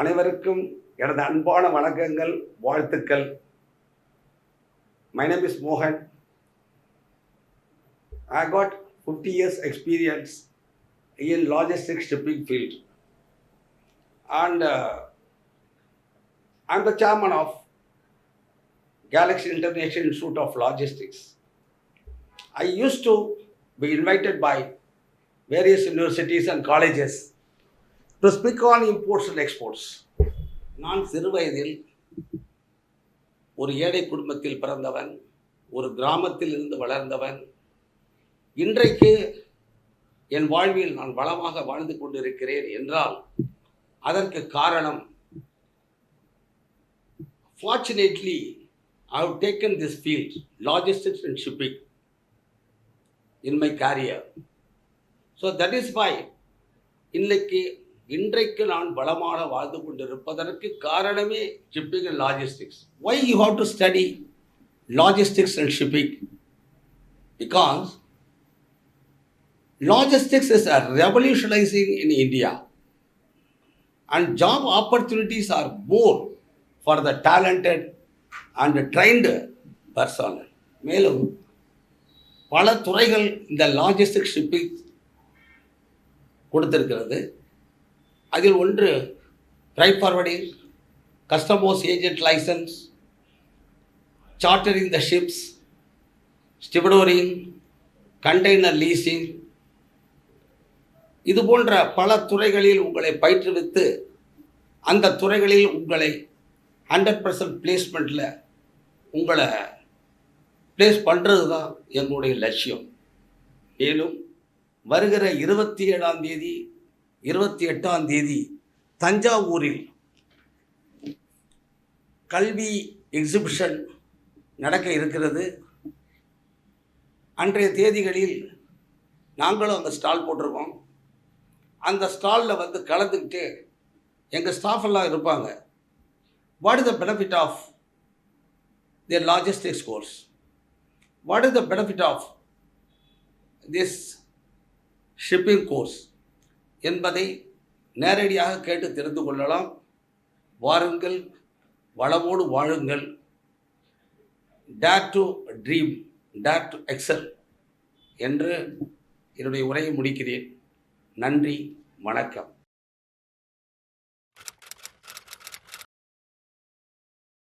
அனைவருக்கும் எனது அன்பான வணக்கங்கள் வாழ்த்துக்கள் மை நேம் இஸ் மோகன் I got fifty years experience in logistics shipping field and uh, i'm the chairman of galaxy international institute of logistics i used to be invited by various universities and colleges to speak on imports and exports நான் சிறு வயதில் ஒரு ஏழை குடும்பத்தில் பிறந்தவன் ஒரு கிராமத்தில் இருந்து வளர்ந்தவன். இன்றைக்கு என் வாழ்வில் நான் வளமாக வாழ்ந்து கொண்டிருக்கிறேன் என்றால் அதற்கு காரணம் fortunately I have taken this field logistics and shipping in my career so that is by இன்னைக்கு இன்றைக்கு நான் பலமாக வாழ்ந்து கொண்டிருப்பதற்கு காரணமே shipping and logistics why you have to study logistics and shipping because logistics is a revolutionising in India and job opportunities are more for the talented and trained personnel மேலும் பல துறைகள் இந்த லாஜிஸ்டிக் ஷிப்பிங் கொடுத்திருக்கிறது. அதில் ஒன்று freight forwarding customers agent licence chartering the ships stevedoring container leasing இது போன்ற பல துறைகளில் உங்களை பயிற்றுவித்து அந்த துறைகளில் உங்களை ஹண்ட்ரட் பர்சன்ட் பிளேஸ்மெண்ட்டில் உங்களை பிளேஸ் பண்ணுறது தான் எங்களுடைய லட்சியம். மேலும் வருகிற இருபத்தி ஏழாம் தேதி இருபத்தி எட்டாம் தேதி தஞ்சாவூரில் கல்வி எக்ஸிபிஷன் நடக்க இருக்கிறது. அன்றைய தேதிகளில் நாங்களும் அந்த ஸ்டால் போட்டிருக்கோம். அந்த ஸ்டாலில் வந்து கலந்துக்கிட்டு எங்கள் ஸ்டாஃப் எல்லாம் இருப்பாங்க. What is the benefit of the logistics course what is the benefit of this shipping course என்பதை நேரடியாக கேட்டு தெரிந்து கொள்ளலாம். வாருங்கள் வளமோடு வாழுங்கள். Dare to dream dare to excel என்று என்னுடைய உரையை முடிக்கிறேன். நன்றி வணக்கம்.